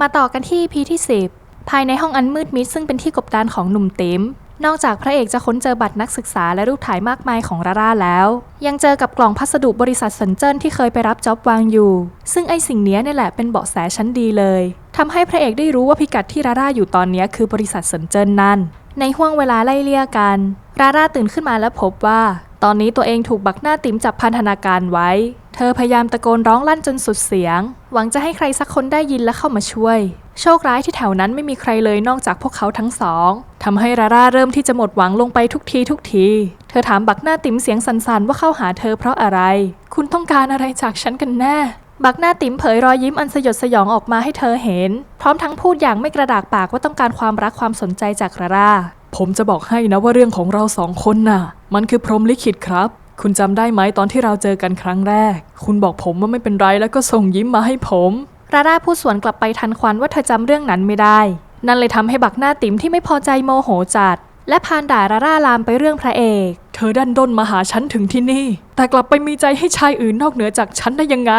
มาต่อกันที่ EP ที่ 10 ภายในห้องอันมืดมิดซึ่งเป็นที่กบดานของหนุ่มเต็มนอกจากพระเอกจะค้นเจอบัตรนักศึกษาและรูปถ่ายมากมายของราร่าแล้ว ยังเจอกับกล่องพัสดุบริษัทสันเจิ้นที่เคยไปรับจ็อบวางอยู่ ซึ่งไอสิ่งเนี้ยเนี่ยแหละเป็นเบาะแสชั้นดีเลยทำให้พระเอกได้รู้ว่าพิกัดที่ราร่าอยู่ตอนนี้คือบริษัทสันเจิ้นนั่น ในห่วงเวลาไล่เลี่ยกัน ราร่าตื่นขึ้นมาและพบว่า ตอนนี้ตัวเองถูกบักหน้าติ๋มจับพันธนาการไว้ ธอพยายามตะโกนร้องลั่นจนสุดเสียง หวังจะให้ใครสักคนได้ยินและเข้ามาช่วย โชคร้ายที่แถวนั้นไม่มีใครเลยนอกจากพวกเขาทั้งสองทำให้ราร่าเริ่มที่จะหมดหวังลงไปทุกทีทุกที เธอถามบักหน้าติ๋มเสียงสั่นๆว่าเข้าหาเธอเพราะอะไร คุณต้องการอะไรจากฉันกันแน่ บักหน้าติ๋มเผยรอยยิ้มอันสยดสยองออกมาให้เธอเห็น พร้อมทั้งพูดอย่างไม่กระดากปากว่าต้องการความรักความสนใจจากราร่าผมจะบอกให้นะว่าเรื่องของเราสองคนน่ะ มันคือพรหมลิขิตครับ คุณจำได้ไหมตอนที่เราเจอกันครั้งแรก คุณบอกผมว่าไม่เป็นไรแล้วก็ส่งยิ้มมาให้ผมราร่าพูดสวนกลับไปทันควันว่าเธอจำเรื่องนั้นไม่ได้ นั่นเลยทำให้บักหน้าติ๋มที่ไม่พอใจโมโหจัด และพานด่าราร่าลามไปเรื่องพระเอก เธอดันด้นมาหาฉันถึงที่นี่ แต่กลับไปมีใจให้ชายอื่นนอกเหนือจากฉันได้ยังไง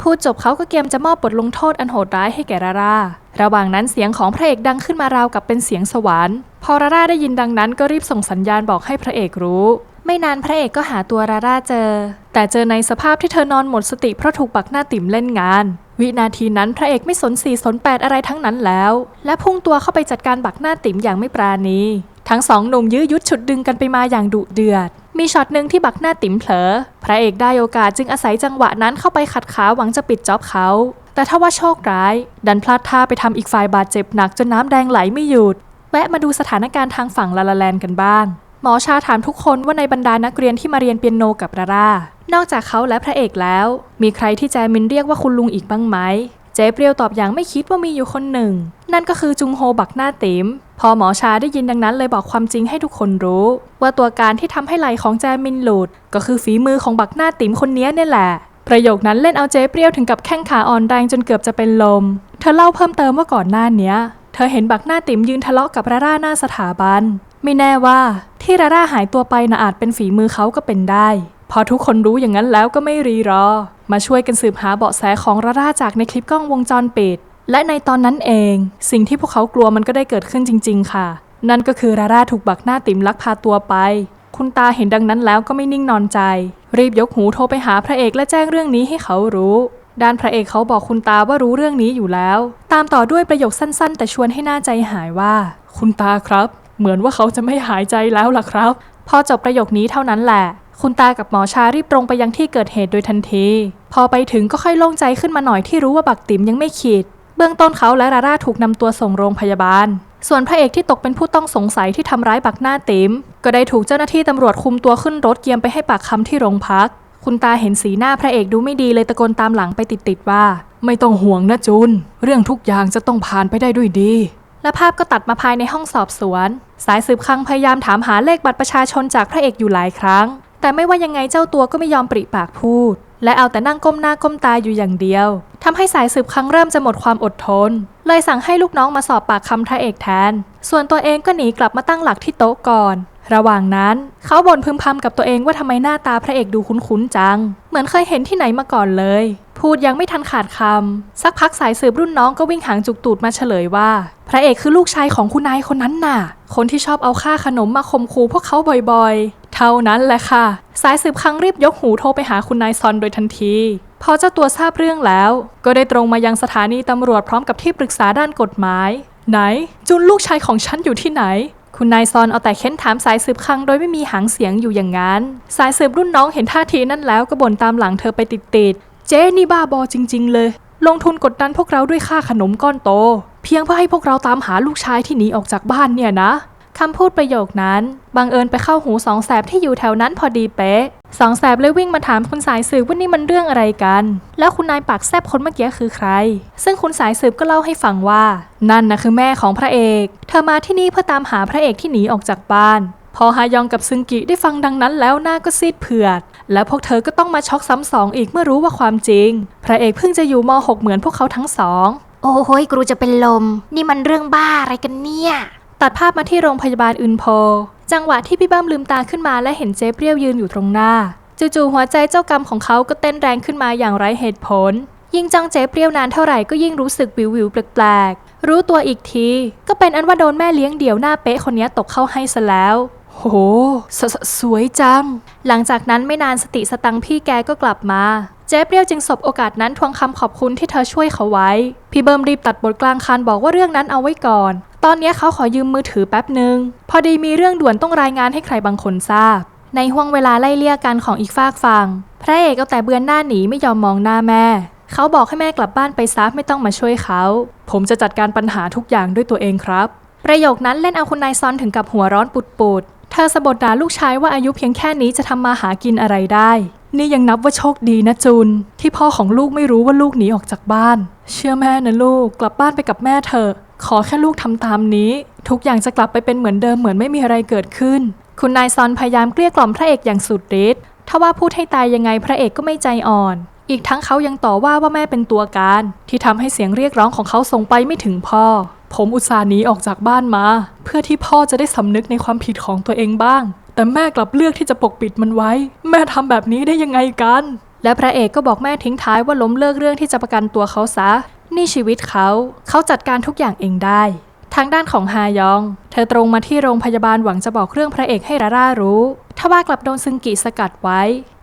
พูดจบเขาก็เกมจะมอบบทลงโทษอันโหดร้ายให้แก่ราร่า ระหว่างนั้นเสียงของพระเอกดังขึ้นมาราวกับเป็นเสียงสวรรค์ พอราร่าได้ยินดังนั้นก็รีบส่งสัญญาณบอกให้พระเอกรู้ ไม่นานพระเอกก็หาตัวราร่าเจอ แต่เจอในสภาพที่เธอนอนหมดสติเพราะถูกปักหน้าติ๋มเล่นงาน วินาทีนั้นพระเอกไม่สนสีสนแปดอะไรทั้งนั้นแล้ว และพุ่งตัวเข้าไปจัดการบักหน้าติ๋มอย่างไม่ปราณี ทั้งสองหนุ่มยื้อยุดฉุดดึงกันไปมาอย่างดุเดือด มีช็อตหนึ่งที่บักหน้าติ๋มเผลอ พระเอกได้โอกาสจึงอาศัยจังหวะนั้นเข้าไปขัดขาหวังจะปิดจ็อบเขาแต่ถ้าว่าโชคร้าย ดันพลาดท่าไปทำอีกฝ่ายบาดเจ็บหนักจนน้ำแดงไหลไม่หยุด แวะมาดูสถานการณ์ทางฝั่งลาลาแลนกันบ้าง มอชาถามทุกคนว่าในบรรดานักเรียนที่มาเรียนเปียโนกับราร่านอกจากเขาและพระเอกแล้ว มีใครที่แจมินเรียกว่าคุณลุงอีกบ้างไหมเจ๊เปรียวตอบอย่างไม่คิดว่ามีอยู่คนหนึ่ง นั่นก็คือจุงโฮบักหน้าติ๋มพอหมอชาได้ยินดังนั้นเลยบอกความจริงให้ทุกคนรู้ ว่าตัวการที่ทำให้ไหลของแจมินหลุดก็คือฝีมือของบักหน้าติ๋มคนนี้เนี่ยแหละ ประโยคนั้นเล่นเอาเจ๊เปรียวถึงกับแข้งขาอ่อนแรงจนเกือบจะเป็นลม เธอเล่าเพิ่มเติมว่าก่อนหน้านี้เธอเห็นบักหน้าติ๋มยืนทะเลาะกับราร่าหน้าสถาบัน ไม่แน่ว่า ที่ราร่าหายตัวไปน่ะอาจเป็นฝีมือเขาก็เป็นได้ พอทุกคนรู้อย่างนั้นแล้วก็ไม่รีรอ มาช่วยกันสืบหาเบาะแสของราร่าจากในคลิปกล้องวงจรปิด และในตอนนั้นเอง สิ่งที่พวกเขากลัวมันก็ได้เกิดขึ้นจริง ๆ ค่ะ นั่นก็คือราร่าถูกบักหน้าติ๋มลักพาตัวไป คุณตาเห็นดังนั้นแล้วก็ไม่นิ่งนอนใจ รีบยกหูโทรไปหาพระเอกและแจ้งเรื่องนี้ให้เขารู้ด้านพระเอกเขาบอกคุณตาว่ารู้เรื่องนี้อยู่แล้ว ตามต่อด้วยประโยคสั้นๆ แต่ชวนให้หน่าใจหายว่า คุณตาครับ เหมือนว่าเขาจะไม่หายใจแล้วล่ะครับ พอจบประโยคนี้เท่านั้นแหละ คุณตากับหมอชารีบตรงไปยังที่เกิดเหตุโดยทันที พอไปถึงก็ค่อยโล่งใจขึ้นมาหน่อยที่รู้ว่าบักติ๋มยังไม่ขีด เบื้องต้นเขาและราร่าถูกนำตัวส่งโรงพยาบาล ส่วนพระเอกที่ตกเป็นผู้ต้องสงสัยที่ทำร้ายบักหน้าติ๋มก็ได้ถูกเจ้าหน้าที่ตำรวจคุมตัวขึ้นรถเกียมไปให้ปากคำที่โรงพัก คุณตาเห็นสีหน้าพระเอกดูไม่ดีเลยตะโกนตามหลังไปติดๆว่า ไม่ต้องห่วงนะจูนเรื่องทุกอย่างจะต้องผ่านไปได้ด้วยดี และภาพก็ตัดมาภายในห้องสอบสวน สายสืบคลังพยายามถามหาเลขบัตรประชาชนจากพระเอกอยู่หลายครั้ง แต่ไม่ว่ายังไงเจ้าตัวก็ไม่ยอมปริปากพูด และเอาแต่นั่งก้มหน้าก้มตาอยู่อย่างเดียวทำให้สายสืบคลังเริ่มจะหมดความอดทน เลยสั่งให้ลูกน้องมาสอบปากคำพระเอกแทน ส่วนตัวเองก็หนีกลับมาตั้งหลักที่โต๊ะก่อนระหว่างนั้นเขาบ่นพึมพำกับตัวเองว่าทำไมหน้าตาพระเอกดูคุ้นๆจัง เหมือนเคยเห็นที่ไหนมาก่อนเลย พูดยังไม่ทันขาดคำ สักพักสายสืบรุ่นน้องก็วิ่งหางจุกตูดมาเฉลยว่า พระเอกคือลูกชายของคุณนายคนนั้นน่ะ คนที่ชอบเอาค่าขนมมาข่มขู่พวกเขาบ่อยๆ เท่านั้นแหละค่ะ สายสืบครั้งรีบยกหูโทรไปหาคุณนายซอนโดยทันที พอเจ้าตัวทราบเรื่องแล้ว ก็ได้ตรงมายังสถานีตำรวจพร้อมกับที่ปรึกษาด้านกฎหมาย ไหน จุนลูกชายของฉันอยู่ที่ไหนคุณนายซอนเอาแต่เค้นถามสายสืบคังโดยไม่มีหางเสียงอยู่อย่างนั้น สายสืบรุ่นน้องเห็นท่าทีนั่นแล้วก็บ่นตามหลังเธอไปติดๆ เจ๊นี่บ้าบอจริง ๆ เลย ลงทุนกดดันพวกเราด้วยค่าขนมก้อนโต เพียงเพื่อให้พวกเราตามหาลูกชายที่หนีออกจากบ้านเนี่ยนะคำพูดประโยคนั้น บังเอิญไปเข้าหูสองแสบที่อยู่แถวนั้นพอดีเป๊ะสองแสบเลยวิ่งมาถามคุณสายสืบว่านี่มันเรื่องอะไรกัน แล้วคุณนายปากแซบคนเมื่อกี้คือใคร ซึ่งคุณสายสืบก็เล่าให้ฟังว่า นั่นนะคือแม่ของพระเอก เธอมาที่นี่เพื่อตามหาพระเอกที่หนีออกจากบ้าน พอฮายองกับซึงกิได้ฟังดังนั้นแล้วหน้าก็ซีดเผือด และพวกเธอก็ต้องมาช็อกซ้ำสองอีกเมื่อรู้ว่าความจริง พระเอกเพิ่งจะอยู่ม .6 เหมือนพวกเขาทั้งสอง โอ้โหยกรูจะเป็นลม นี่มันเรื่องบ้าอะไรกันเนี่ย ตัดภาพมาที่โรงพยาบาลอึนโพ จังหวะที่พี่เบิ้มลืมตาขึ้นมาและเห็นเจ๊เปรี้ยวยืนอยู่ตรงหน้า จู่ๆหัวใจเจ้ากรรมของเขาก็เต้นแรงขึ้นมาอย่างไร้เหตุผล ยิ่งจ้องเจ๊เปรี้ยวนานเท่าไหร่ก็ยิ่งรู้สึกวิววิวๆแปลกๆ รู้ตัวอีกที ก็เป็นอันว่าโดนแม่เลี้ยงเดี่ยวหน้าเป๊ะคนนี้ตกเข้าให้ซะแล้ว โหสสสวยจัง หลังจากนั้นไม่นานสติสตังพี่แกก็กลับมา เจ๊เปรี้ยวจึงสบโอกาสนั้นทวงคำขอบคุณที่เธอช่วยเขาไว้ พี่เบิร์มรีบตัดบทกลางคันบอกว่าเรื่องนั้นเอาไว้ก่อน ตอนนี้เขาขอยืมมือถือแป๊บหนึ่งพอดีมีเรื่องด่วนต้องรายงานให้ใครบางคนทราบ ในห่วงเวลาไล่เลี่ยกันของอีกฝากฝั่งพระเอกเอาแต่เบือนหน้าหนีไม่ยอมมองหน้าแม่ เขาบอกให้แม่กลับบ้านไปซะไม่ต้องมาช่วยเขา ผมจะจัดการปัญหาทุกอย่างด้วยตัวเองครับ ประโยคนั้นเล่นเอาคุณนายซอนถึงกับหัวร้อนปุดๆ ธอสะบดด่าลูกชายว่าอายุเพียงแค่นี้จะทำมาหากินอะไรได้ นี่ยังนับว่าโชคดีนะจุนที่พ่อของลูกไม่รู้ว่าลูกหนีออกจากบ้าน เชื่อแม่นะลูกกลับบ้านไปกับแม่เถอะขอแค่ลูกทำตามนี้ ทุกอย่างจะกลับไปเป็นเหมือนเดิมเหมือนไม่มีอะไรเกิดขึ้น คุณนายซอนพยายามเกลี้ยกล่อมพระเอกอย่างสุดฤทธิ์ถ้าว่าพูดให้ตายยังไงพระเอกก็ไม่ใจอ่อน อีกทั้งเขายังต่อว่าว่าแม่เป็นตัวการ ที่ทำให้เสียงเรียกร้องของเขาส่งไปไม่ถึงพ่อ ผมอุตส่าห์หนีออกจากบ้านมา เพื่อที่พ่อจะได้สำนึกในความผิดของตัวเองบ้าง แต่แม่กลับเลือกที่จะปกปิดมันไว้ แม่ทำแบบนี้ได้ยังไงกัน และพระเอกก็บอกแม่ทิ้งท้ายว่าล้มเลิกเรื่องที่จะประกันตัวเขาซะ นี่ชีวิตเขา เขาจัดการทุกอย่างเองได้ ทางด้านของฮายอง เธอตรงมาที่โรงพยาบาลหวังจะบอกเรื่องพระเอกให้ราร่ารู้ ทว่ากลับโดนซึงกิสกัดไว้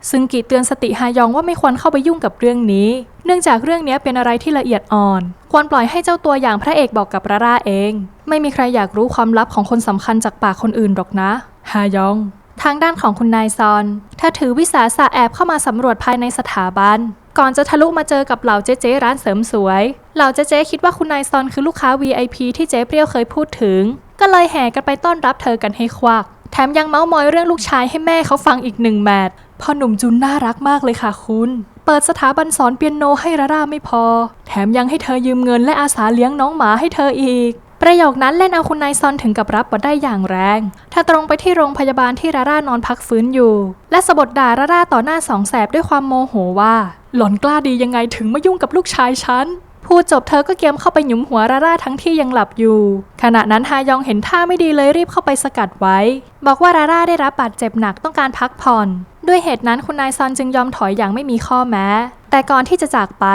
ซึงกิเตือนสติฮายองว่าไม่ควรเข้าไปยุ่งกับเรื่องนี้ เนื่องจากเรื่องนี้เป็นอะไรที่ละเอียดอ่อน ควรปล่อยให้เจ้าตัวอย่างพระเอกบอกกับราร่าเอง ไม่มีใครอยากรู้ความลับของคนสำคัญจากปากคนอื่นหรอกนะฮายองทางด้านของคุณนายซอนเธอถือวิสาสะแอบเข้ามาสำรวจภายในสถาบัน ก่อนจะทะลุมาเจอกับเหล่าเจ๊เจ๊ร้านเสริมสวย เหล่าเจ๊เจ๊คิดว่าคุณนายซอนคือลูกค้า VIP ที่เจ๊เปรี้ยวเคยพูดถึง ก็เลยแห่กันไปต้อนรับเธอกันให้ควัก แถมยังเมาส์มอยเรื่องลูกชายให้แม่เขาฟังอีกหนึ่งแมตช์พ่อหนุ่มจุนน่ารักมากเลยค่ะคุณ เปิดสถาบันสอนเปียโนให้ราร่าไม่พอ แถมยังให้เธอยืมเงินและอาสาเลี้ยงน้องหมาให้เธออีก ประโยคนั้นเล่นเอาคุณนายซอนถึงกับรับมาได้อย่างแรงเธอตรงไปที่โรงพยาบาลที่ราร่านอนพักฟื้นอยู่ และสะบดด่าราร่าต่อหน้าสองแสบด้วยความโมโหว่า หล่อนกล้าดียังไงถึงมายุ่งกับลูกชายฉัน พูดจบเธอก็เกียมเข้าไปหยุมหัวราร่าทั้งที่ยังหลับอยู่ ขณะนั้นฮายองเห็นท่าไม่ดีเลยรีบเข้าไปสกัดไว้ บอกว่าราร่าได้รับบาดเจ็บหนักต้องการพักผ่อน ด้วยเหตุนั้นคุณนายซอนจึงยอมถอยอย่างไม่มีข้อแม้ แต่ก่อนที่จะจากไป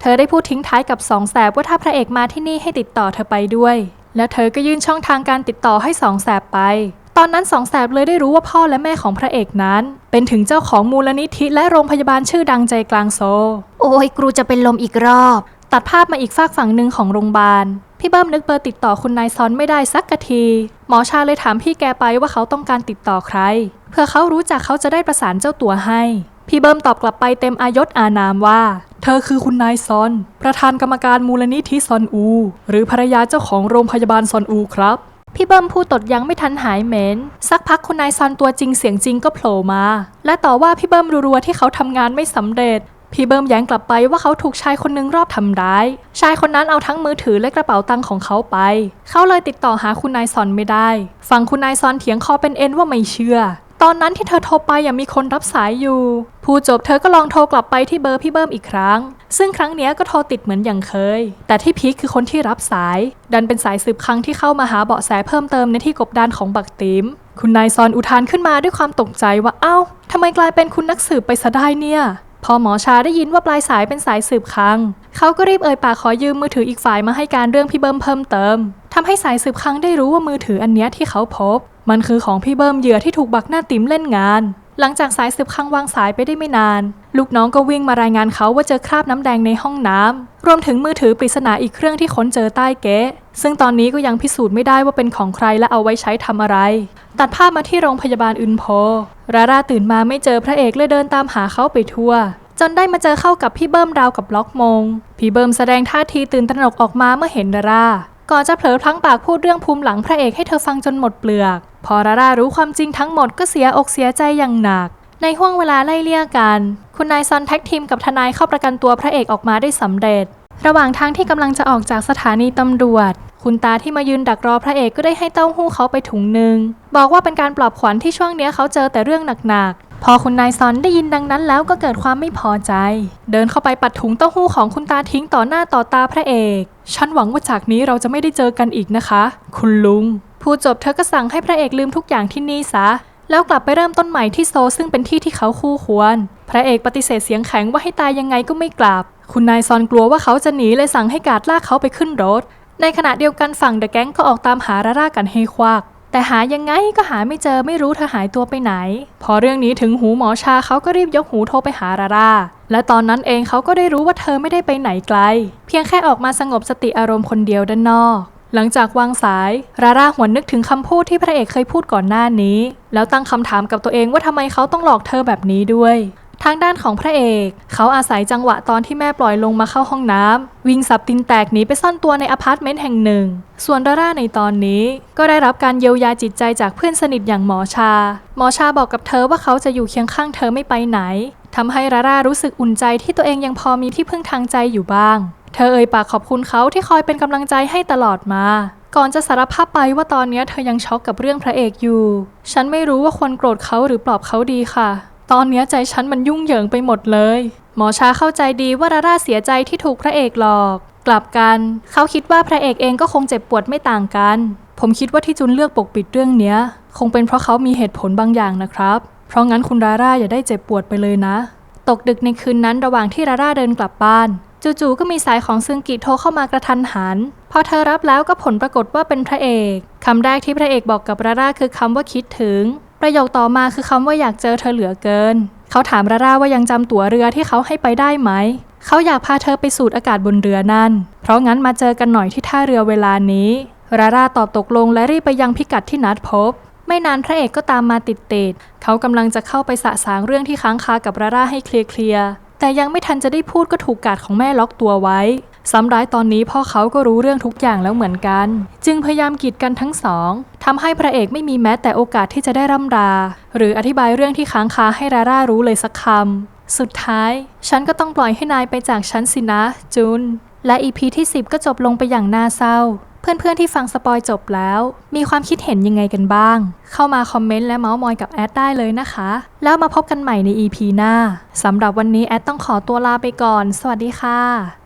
เธอได้พูดทิ้งท้ายกับสองแสบว่าถ้าพระเอกมาที่นี่ให้ติดต่อเธอไปด้วย แล้วเธอก็ยื่นช่องทางการติดต่อให้สองแสบไป ตอนนั้นสองแสบเลยได้รู้ว่าพ่อและแม่ของพระเอกนั้น เป็นถึงเจ้าของมูลนิธิและโรงพยาบาลชื่อดังใจกลางโซลโอ้ยกรูจะเป็นลมอีกรอบ ตัดภาพมาอีกฝากฝั่งหนึ่งของโรงพยาบาล พี่เบิ้มนึกเบอร์ติดต่อคุณนายซอนไม่ได้สักกะที หมอชาเลยถามพี่แกไปว่าเขาต้องการติดต่อใคร เพื่อเขารู้จักเขาจะได้ประสานเจ้าตัวให้ พี่เบิ้มตอบกลับไปเต็มอายศอานามว่า เธอคือคุณนายซอน ประธานกรรมการมูลนิธิซอนอู หรือภรรยาเจ้าของโรงพยาบาลซอนอูครับพี่เบิ้มพูดตดยังไม่ทันหายเหม็นสักพักคุณนายซอนตัวจริงเสียงจริงก็โผล่มา และต่อว่าพี่เบิ้มรัวๆที่เขาทำงานไม่สำเร็จ พี่เบิ้มแย้งกลับไปว่าเขาถูกชายคนนึงรอบทำร้าย ชายคนนั้นเอาทั้งมือถือและกระเป๋าตังค์ของเขาไป เขาเลยติดต่อหาคุณนายซอนไม่ได้ ฟังคุณนายซอนเถียงคอเป็นเอ็นว่าไม่เชื่อ ตอนนั้นที่เธอโทรไปยังมีคนรับสายอยู่พูดจบเธอก็ลองโทรกลับไปที่เบอร์พี่เบิ้มอีกครั้ง ซึ่งครั้งนี้ก็โทรติดเหมือนอย่างเคย แต่ที่พีคคือคนที่รับสาย ดันเป็นสายสืบครั้งที่เข้ามาหาเบาะแสเพิ่มเติมในที่กบดานของบักติมคุณนายซอนอุทานขึ้นมาด้วยความตกใจว่าเอ้าทำไมกลายเป็นคุณนักสืบไปซะได้เนี่ย พอหมอชาได้ยินว่าปลายสายเป็นสายสืบคัง เขาก็รีบเอ่ยปากขอยืมมือถืออีกฝ่ายมาให้การเรื่องพี่เบิ้มเพิ่มเติมทำให้สายสืบคังได้รู้ว่ามือถืออันเนี้ยที่เขาพบ มันคือของพี่เบิ้มเหยื่อที่ถูกบักหน้าติ๋มเล่นงาน หลังจากสายสืบครั้งวางสายไปได้ไม่นาน ลูกน้องก็วิ่งมารายงานเขาว่าเจอคราบน้ำแดงในห้องน้ำรวมถึงมือถือปริศนาอีกเครื่องที่ค้นเจอใต้เก๊ะซึ่งตอนนี้ก็ยังพิสูจน์ไม่ได้ว่าเป็นของใครและเอาไว้ใช้ทำอะไร ตัดภาพมาที่โรงพยาบาลอึนโพราร่าตื่นมาไม่เจอพระเอกเลยเดินตามหาเขาไปทั่วจนได้มาเจอเข้ากับพี่เบิ้มราวกับล็อกมง พี่เบิ้มแสดงท่าทีตื่นตระหนกออกมาเมื่อเห็นราราก่อนจะเผลอพลั้งปากพูดเรื่องภูมิหลังพระเอกให้เธอฟังจนหมดเปลือก พอราร่ารู้ความจริงทั้งหมดก็เสียอกเสียใจอย่างหนัก ในห่วงเวลาไล่เลี่ยกัน คุณนายซอนแท็กทีมกับทนายเข้าประกันตัวพระเอกออกมาได้สำเร็จ ระหว่างทางที่กำลังจะออกจากสถานีตำรวจ คุณตาที่มายืนดักรอพระเอกก็ได้ให้เต้าหู้เขาไปถุงหนึ่งบอกว่าเป็นการปลอบขวัญที่ช่วงเนี้ยเขาเจอแต่เรื่องหนัก พอคุณนายซอนได้ยินดังนั้นแล้วก็เกิดความไม่พอใจ เดินเข้าไปปัดถุงเต้าหู้ของคุณตาทิ้งต่อหน้าต่อตาพระเอก ฉันหวังว่าจากนี้เราจะไม่ได้เจอกันอีกนะคะ คุณลุง พูดจบเธอก็สั่งให้พระเอกลืมทุกอย่างที่นี่ซะ แล้วกลับไปเริ่มต้นใหม่ที่โซซึ่งเป็นที่ที่เขาคู่ควร พระเอกปฏิเสธเสียงแข็งว่าให้ตายยังไงก็ไม่กลับ คุณนายซอนกลัวว่าเขาจะหนีเลยสั่งให้กาดลากเขาไปขึ้นรถ ในขณะเดียวกันฝั่งเดอะแก๊งก็ออกตามหาราร่ากันให้ควัก แต่หายังไงก็หาไม่เจอไม่รู้เธอหายตัวไปไหน พอเรื่องนี้ถึงหูหมอชาเขาก็รีบยกหูโทรไปหาราราและตอนนั้นเองเขาก็ได้รู้ว่าเธอไม่ได้ไปไหนไกล เพียงแค่ออกมาสงบสติอารมณ์คนเดียวด้านนอกหลังจากวางสาย ราร่าหวนนึกถึงคำพูดที่พระเอกเคยพูดก่อนหน้านี้ แล้วตั้งคำถามกับตัวเองว่าทำไมเขาต้องหลอกเธอแบบนี้ด้วย ทางด้านของพระเอก เขาอาศัยจังหวะตอนที่แม่ปล่อยลงมาเข้าห้องน้ำวิ่งสับตินแตกหนีไปซ่อนตัวในอพาร์ตเมนต์แห่งหนึ่ง ส่วนดาร่าในตอนนี้ก็ได้รับการเยียวยาจิตใจจากเพื่อนสนิทอย่างหมอชา หมอชาบอกกับเธอว่าเขาจะอยู่เคียงข้างเธอไม่ไปไหนทำให้ราร่ารู้สึกอุ่นใจที่ตัวเองยังพอมีที่พึ่งทางใจอยู่บ้าง เธอเอ่ยปากขอบคุณเขาที่คอยเป็นกำลังใจให้ตลอดมาก่อนจะสารภาพไปว่าตอนนี้เธอยังช็อกกับเรื่องพระเอกอยู่ ฉันไม่รู้ว่าควรโกรธเขาหรือปลอบเขาดีค่ะ ตอนนี้ใจฉันมันยุ่งเหยิงไปหมดเลย หมอชาเข้าใจดีว่าราร่าเสียใจที่ถูกพระเอกหลอก กลับกันเขาคิดว่าพระเอกเองก็คงเจ็บปวดไม่ต่างกัน ผมคิดว่าที่จุนเลือกปกปิดเรื่องเนี้ย คงเป็นเพราะเขามีเหตุผลบางอย่างนะครับ เพราะงั้นคุณราร่าอย่าได้เจ็บปวดไปเลยนะ ตกดึกในคืนนั้นระหว่างที่ราร่าเดินกลับบ้านจู่ๆก็มีสายของซึงกิโทรเข้ามากระทันหัน พอเธอรับแล้วก็ผลปรากฏว่าเป็นพระเอก คำแรกที่พระเอกบอกกับราร่าคือคำว่าคิดถึง ประโยคต่อมาคือคำว่าอยากเจอเธอเหลือเกิน เขาถามราร่าว่ายังจำตั๋วเรือที่เขาให้ไปได้ไหม เขาอยากพาเธอไปสูดอากาศบนเรือนั่น เพราะงั้นมาเจอกันหน่อยที่ท่าเรือเวลานี้ ราร่าตอบตกลงและรีบไปยังพิกัดที่นัดพบ ไม่นานพระเอกก็ตามมาติดเตดเขากำลังจะเข้าไปสะสางเรื่องที่ค้างคากับราร่าให้เคลียร์แต่ยังไม่ทันจะได้พูดก็ถูกกาดของแม่ล็อกตัวไว้ ซ้ำร้ายตอนนี้พ่อเขาก็รู้เรื่องทุกอย่างแล้วเหมือนกัน จึงพยายามกีดกันทั้งสองทำให้พระเอกไม่มีแม้แต่โอกาสที่จะได้ร่ำรา หรืออธิบายเรื่องที่ค้างคาให้ราร่ารู้เลยสักคำสุดท้าย ฉันก็ต้องปล่อยให้นายไปจากฉันสินะ จุน และอีพีที่ 10 ก็จบลงไปอย่างน่าเศร้า เพื่อนๆที่ฟังสปอยจบแล้ว มีความคิดเห็นยังไงกันบ้าง เข้ามาคอมเมนต์และเมาส์มอยกับแอดได้เลยนะคะ แล้วมาพบกันใหม่ใน EP หน้าสำหรับวันนี้แอดต้องขอตัวลาไปก่อน สวัสดีค่ะ